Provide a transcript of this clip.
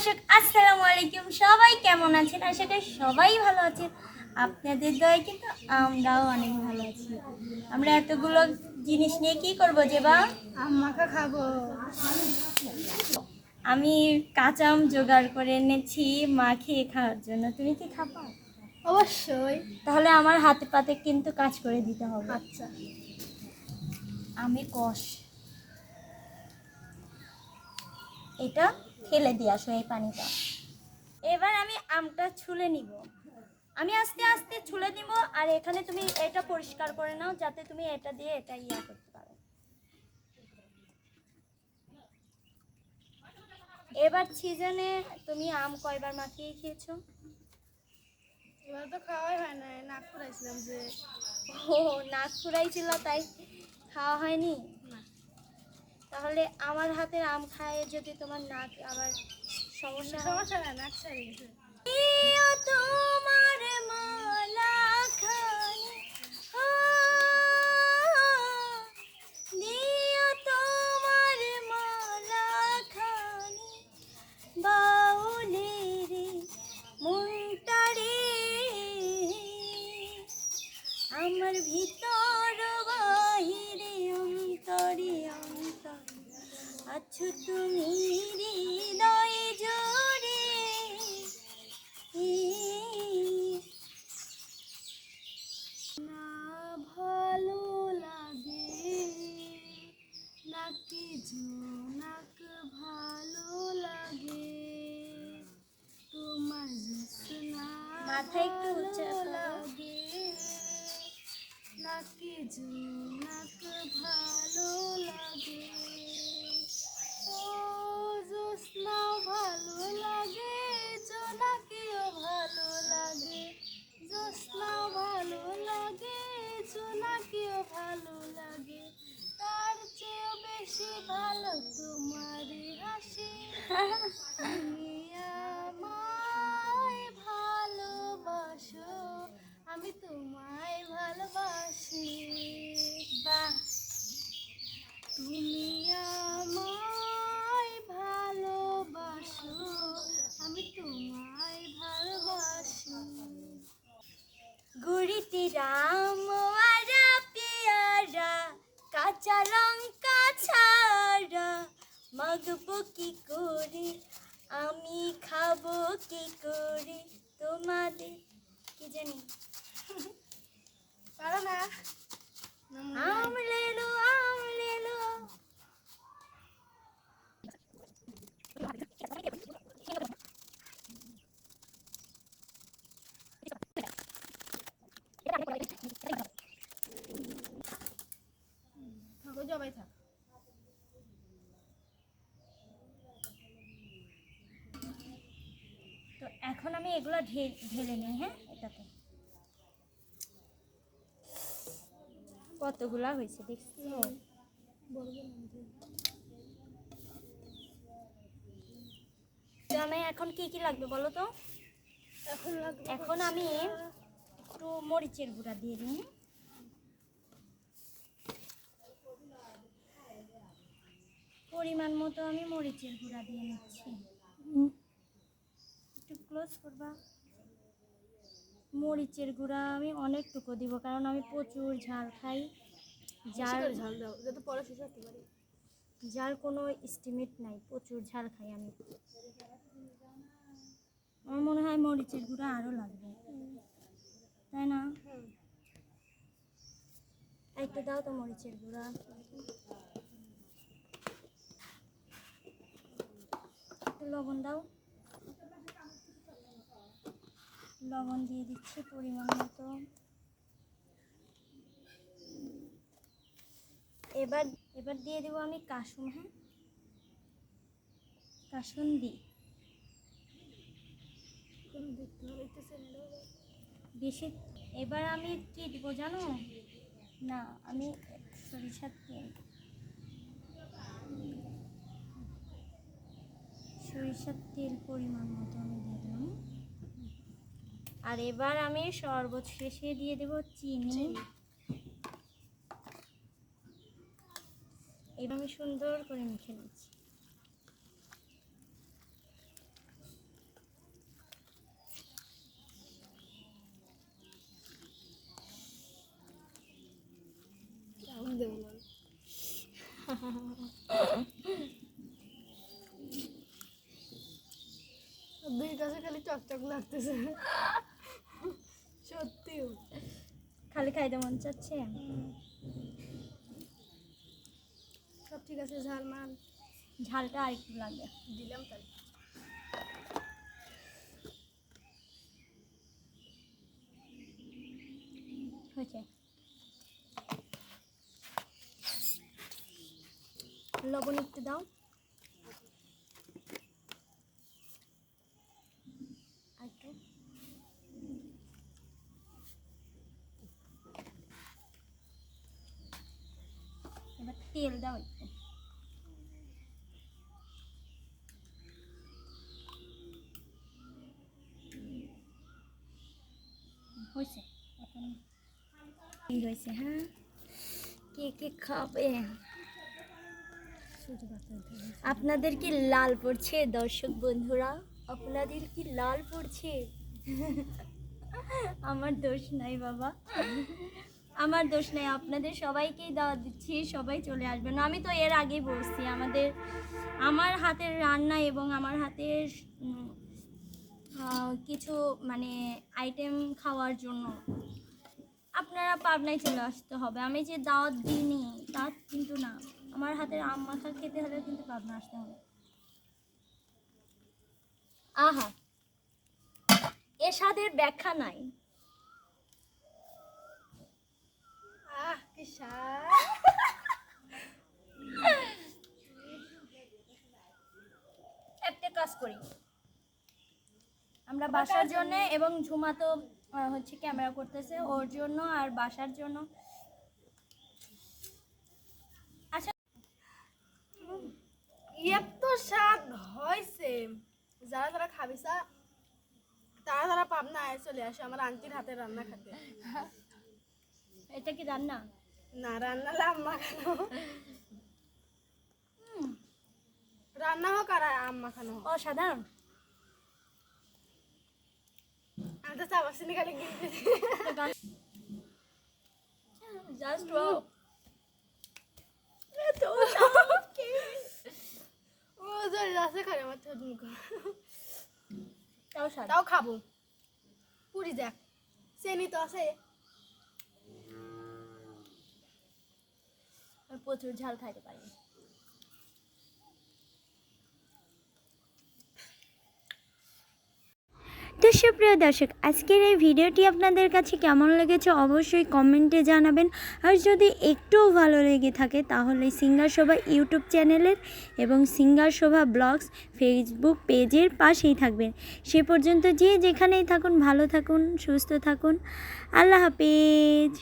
দর্শক আসসালামু আলাইকুম। সবাই কেমন আছেন? আশা করি সবাই ভালো আছেন। আপনাদের দয়ে কিন্তু আমরাও অনেক ভালো আছি। আমরা এতগুলো জিনিস নিয়ে কি করব যে বা আমাকে খাব। আমি কাঁচা আম জোগাড় করে এনেছি মা খেয়ে খাওয়ার জন্য। তুমি কি খাবা? অবশ্যই। তাহলে আমার হাতে পাতে কিন্তু কাজ করে দিতে হবে। আচ্ছা। আমি কষ। এটা ফেলে দিয়ে আসো এই পানিটা। এবার আমি আমটা ছুলে নিব। আমি আস্তে আস্তে ছুলে নিব আর এখানে তুমি এটা পরিষ্কার করে নাও যাতে তুমি এটা দিয়ে এটা ইয়া করতে পারো। এবার সিজনে তুমি আম কয়বার মাখিয়ে খেয়েছো? এবার তো খাওয়াই হয় না নাক করাইছিলাম যে। ও নাক ফুরাইছিল তাই খাওয়া হয়নি? তাহলে আমার হাতের আম খায় যদি তোমার নাক আবার সমস্যা সমস্যা না নাক তোমার মালা খানি আ, প্রিয় তোমার মালা খানি বাউলের মনটারে আমার ভিতর আছো তুমি হৃদয়ে জোরে না ভালো লাগে নাকি নাক ভালো লাগে। তোমার মাথা একটু উঁচা। লাগে নাকি নাক ভালো লাগে। ও জ্যোৎস্না ভালো লাগে ভালো লাগে। ভালো লাগে ভালো লাগে। তার চেয়েও বেশি ভালো তোমারই হাসি। কাঁচা লঙ্কা ছাড়া মাগবো কি করে? আমি খাব কি করে তোমাদের? কি জানি? পারো না আম লেলো আম লেলো থাকো জবাই থাক। তো এখন আমি এগুলো ঢেলে নিই হ্যাঁ এটাতে। কতগুলা হয়েছে দেখছি। আমি এখন কি কি লাগবে বলো তো? এখন লাগবে এখন আমি একটু মরিচের গুঁড়া দিয়ে দিই পরিমাণ মতো আমি মরিচের গুঁড়া দিয়ে নিচ্ছি। একটু ক্লোজ করবা? মরিচের গুঁড়া আমি অনেকটুকু দিব কারণ আমি প্রচুর ঝাল খাই। যার ঝাল দাও যাতে পরে শেষ হতে পারি। যার কোনো এস্টিমেট নাই প্রচুর ঝাল খাই আমি। আমার মনে হয় মরিচের গুঁড়া আরও লাগবে। তাই না? একটু দাও তো মরিচের গুঁড়া। লবণ দাও। লবণ দিয়ে দিচ্ছি পরিমাণ মতো। এবার এবার দিয়ে দেবো আমি কাসুন হ্যাঁ? কাসুন দিই কোনো দেখতে একটু সেন্ডো বেশি, এবার আমি কি দিব জানো? না, আমি সরিষার তেল। সরিষার তেল পরিমাণ মতো আমি দিয়ে দিলাম। আর এবার আমি শরবত শেষে দিয়ে দেব চিনি। এবার আমি সুন্দর করে মেখে নিচ্ছি। দুই কাছে খালি চকচক লাগতেছে। সত্যিও খালি খাইতে মন চাচ্ছে? সব ঠিক আছে ঝাল মাল। ঝালটা আর একটু লাগবে দিলাম তাই হয়েছে। লবণ একটু দাও আর একটু। এবার তেল দাও একটু। হয়েছে? হয়েছে হ্যাঁ? কে কে খাবে? আপনাদের কি লাল পড়ছে, দর্শক বন্ধুরা? আপনাদের কি লাল পড়ছে? আমার দোষ নাই বাবা। আমার দোষ নাই, আপনাদের সবাইকেই দাওয়াত দিচ্ছি, সবাই চলে আসবেন। আমি তো এর আগেই বলছি, আমাদের, আমার হাতের রান্না এবং আমার হাতের কিছু মানে আইটেম খাওয়ার জন্য আপনারা পাবনায় চলে আসতে হবে। আমি যে দাওয়াত দিইনি তা কিন্তু না, আমার হাতের আম মাখা খেতে হলে কিন্তু পাবনা আসতে হবে। আহা এ স্বাদের ব্যাখ্যা নাই আহ কি স্বাদ একটা কাজ করি। আমরা বাসার জন্য এবং ঝুমা তো হচ্ছে ক্যামেরা করতেছে ওর জন্য আর বাসার জন্য। আচ্ছা। এত স্বাদ হয়েছে যারা যারা খাবি তারা তারা পাবনা আয় চলে আসে আমার আন্টির হাতে রান্না খেতে। এটা কি রান্না? না রান্না আম্মা খানো রান্না হোক আর আম্মা খানো হোক অসাধারণ। আমি তো চা বাসিনি খালি কিনতে জাস্ট ও জল আছে খালি আমার ঠোঁট মুখ। তাও তাও খাব। পুরি দেখ। চেনি তো আছে। প্রচুর ঝাল খাইতে পারি। তো সুপ্রিয় দর্শক, আজকের এই ভিডিওটি আপনাদের কাছে কেমন লেগেছে অবশ্যই কমেন্টে জানাবেন। আর যদি একটুও ভালো লেগে থাকে, তাহলে সিঙ্গার শোভা ইউটিউব চ্যানেলের এবং সিঙ্গার শোভা ব্লগস ফেসবুক পেজের পাশেই থাকবেন। সে পর্যন্ত যে যেখানেই থাকুন, ভালো থাকুন, সুস্থ থাকুন। আল্লাহ হাফেজ।